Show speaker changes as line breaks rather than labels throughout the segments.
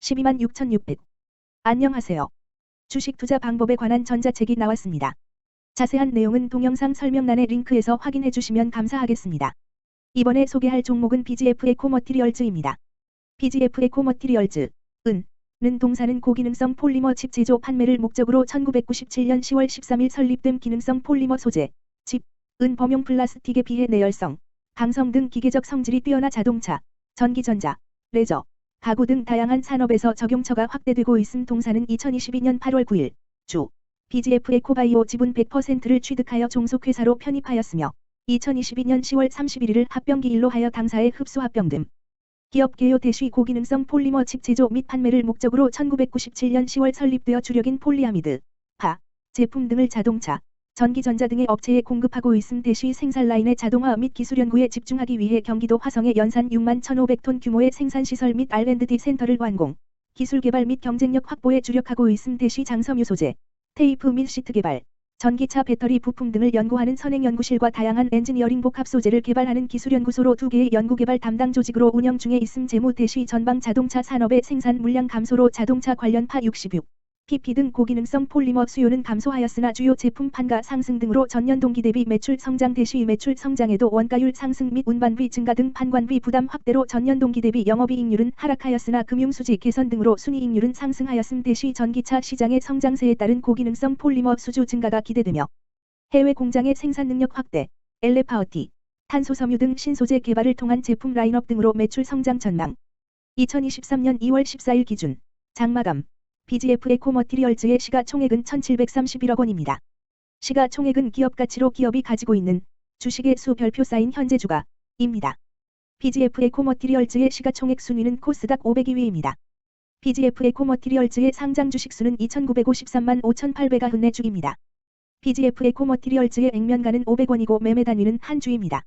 12만 6,600. 안녕하세요. 주식 투자 방법에 관한 전자책이 나왔습니다. 자세한 내용은 동영상 설명란의 링크에서 확인해 주시면 감사하겠습니다. 이번에 소개할 종목은 BGF 에코머티리얼즈입니다. BGF 에코머티리얼즈, 은, 는 동사는 고기능성 폴리머 칩 제조 판매를 목적으로 1997년 10월 13일 설립된 기능성 폴리머 소재, 칩, 은 범용 플라스틱에 비해 내열성, 강성 등 기계적 성질이 뛰어나 자동차, 전기전자, 레저, 가구 등 다양한 산업에서 적용처가 확대되고 있음 동사는 2022년 8월 9일 주 BGF 에코바이오 지분 100%를 취득하여 종속회사로 편입하였으며 2022년 10월 31일 합병기일로 하여 당사의 흡수 합병 등 기업 개요 대쉬 고기능성 폴리머 칩 제조 및 판매를 목적으로 1997년 10월 설립되어 주력인 폴리아미드, 파, 제품 등을 자동차, 전기전자 등의 업체에 공급하고 있음 대쉬 생산 라인의 자동화 및 기술 연구에 집중하기 위해 경기도 화성의 연산 6만 1,500톤 규모의 생산시설 및 R&D 센터를 완공, 기술 개발 및 경쟁력 확보에 주력하고 있음 대쉬 장섬유 소재, 테이프 및 시트 개발, 전기차 배터리 부품 등을 연구하는 선행연구실과 다양한 엔지니어링 복합 소재를 개발하는 기술연구소로 두 개의 연구개발 담당 조직으로 운영 중에 있음 재무 대쉬 전방 자동차 산업의 생산 물량 감소로 자동차 관련 파 66, PP 등 고기능성 폴리머 수요는 감소하였으나 주요 제품 판가 상승 등으로 전년 동기 대비 매출 성장 대시 매출 성장에도 원가율 상승 및 운반비 증가 등 판관비 부담 확대로 전년 동기 대비 영업이익률은 하락하였으나 금융수지 개선 등으로 순이익률은 상승하였음 대시 전기차 시장의 성장세에 따른 고기능성 폴리머 수주 증가가 기대되며 해외 공장의 생산 능력 확대, 엘레파워티, 탄소 섬유 등 신소재 개발을 통한 제품 라인업 등으로 매출 성장 전망. 2023년 2월 14일 기준 장마감 BGF 에코머티리얼즈의 시가총액은 1731억 원입니다. 시가총액은 기업가치로 기업이 가지고 있는 주식의 수 별표 쌓인 현재 주가입니다. BGF 에코머티리얼즈의 시가총액 순위는 코스닥 502위입니다. BGF 에코머티리얼즈의 상장 주식수는 2953만 5800아 주입니다. BGF 에코머티리얼즈의 액면가는 500원이고 매매 단위는 한 주입니다.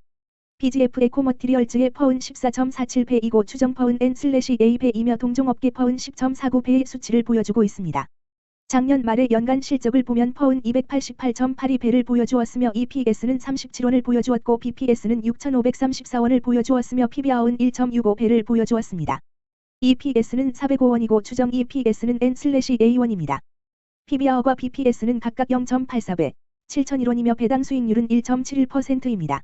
BGF 에코머티리얼즈의 퍼은 14.47배이고 추정 퍼은 N/A배이며 동종업계 퍼은 10.49배의 수치를 보여주고 있습니다. 작년 말의 연간 실적을 보면 퍼은 288.82배를 보여주었으며 EPS는 37원을 보여주었고 BPS는 6,534원을 보여주었으며 PBR은 1.65배를 보여주었습니다. EPS는 405원이고 추정 EPS는 N/A1입니다. PBR과 BPS는 각각 0.84배, 7,001원이며 배당 수익률은 1.71%입니다.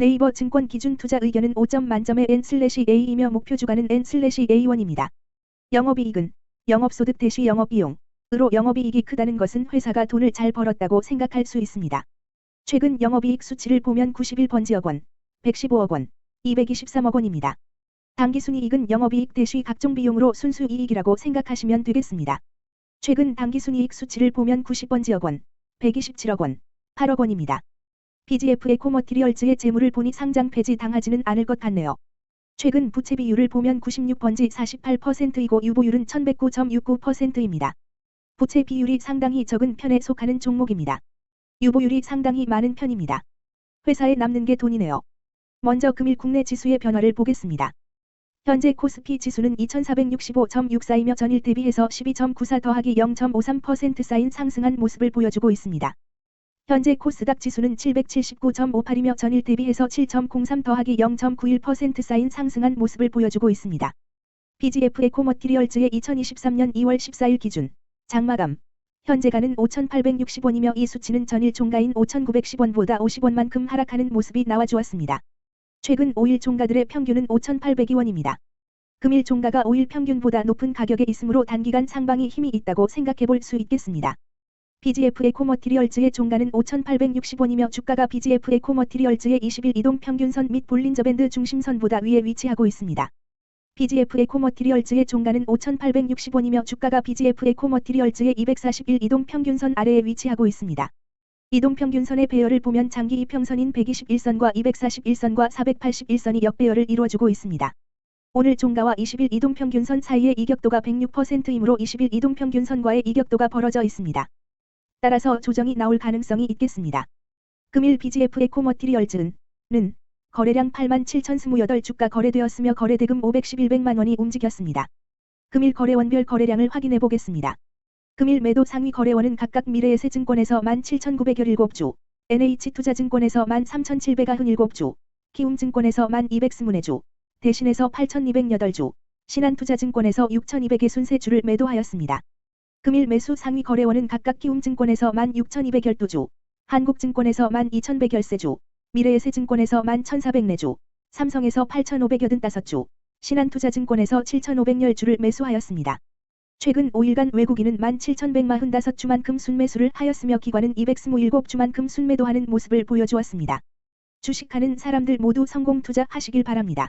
네이버 증권 기준 투자 의견은 5점 만점의 N/A이며 목표 주가는 N/A1입니다. 영업이익은 영업소득 대시 영업비용으로 영업이익이 크다는 것은 회사가 돈을 잘 벌었다고 생각할 수 있습니다. 최근 영업이익 수치를 보면 91번지억 원, 115억 원, 223억 원입니다. 당기순이익은 영업이익 대시 각종 비용으로 순수이익이라고 생각하시면 되겠습니다. 최근 당기순이익 수치를 보면 90번지억 원, 127억 원, 8억 원입니다. BGF 에코머티리얼즈의 재물을 보니 상장 폐지 당하지는 않을 것 같네요. 최근 부채 비율을 보면 96번지 48%이고 유보율은 1109.69%입니다. 부채 비율이 상당히 적은 편에 속하는 종목입니다. 유보율이 상당히 많은 편입니다. 회사에 남는 게 돈이네요. 먼저 금일 국내 지수의 변화를 보겠습니다. 현재 코스피 지수는 2465.64이며 전일 대비해서 12.94 더하기 0.53% 쌓인 상승한 모습을 보여주고 있습니다. 현재 코스닥 지수는 779.58이며 전일 대비해서 7.03 더하기 0.91% 쌓인 상승한 모습을 보여주고 있습니다. BGF 에코머티리얼즈의 2023년 2월 14일 기준 장마감 현재가는 5,860원이며 이 수치는 전일 종가인 5,910원보다 50원만큼 하락하는 모습이 나와주었습니다. 최근 5일 종가들의 평균은 5,802원입니다. 금일 종가가 5일 평균보다 높은 가격에 있으므로 단기간 상방이 힘이 있다고 생각해 볼 수 있겠습니다. BGF 에코머티리얼즈의 종가는 5,860원이며 주가가 BGF 에코머티리얼즈의 20일 이동 평균선 및 볼린저밴드 중심선보다 위에 위치하고 있습니다. BGF 에코머티리얼즈의 종가는 5,860원이며 주가가 BGF 에코머티리얼즈의 241 이동 평균선 아래에 위치하고 있습니다. 이동 평균선의 배열을 보면 장기 이평선인 121선과 241선과 481선이 역배열을 이루어주고 있습니다. 오늘 종가와 20일 이동 평균선 사이의 이격도가 106%이므로 20일 이동 평균선과의 이격도가 벌어져 있습니다. 따라서 조정이 나올 가능성이 있겠습니다. 금일 BGF 에코머티리얼즈는 거래량 8만 7,028 주가 거래되었으며 거래대금 511백만 원이 움직였습니다. 금일 거래원별 거래량을 확인해 보겠습니다. 금일 매도 상위 거래원은 각각 미래에셋증권에서 17,917주, NH투자증권에서 13,797주, 키움증권에서 1,224주, 대신에서 8,208주, 신한투자증권에서 6,200의 순세주를 매도하였습니다. 금일 매수 상위 거래원은 각각 키움증권에서 16,200열도주, 한국증권에서 12,100열세주, 미래에셋증권에서 11,400내주, 삼성에서 8,585주, 신한투자증권에서 7,500열주를 매수하였습니다. 최근 5일간 외국인은 17,145주만큼 순매수를 하였으며 기관은 227주만큼 순매도하는 모습을 보여주었습니다. 주식하는 사람들 모두 성공 투자하시길 바랍니다.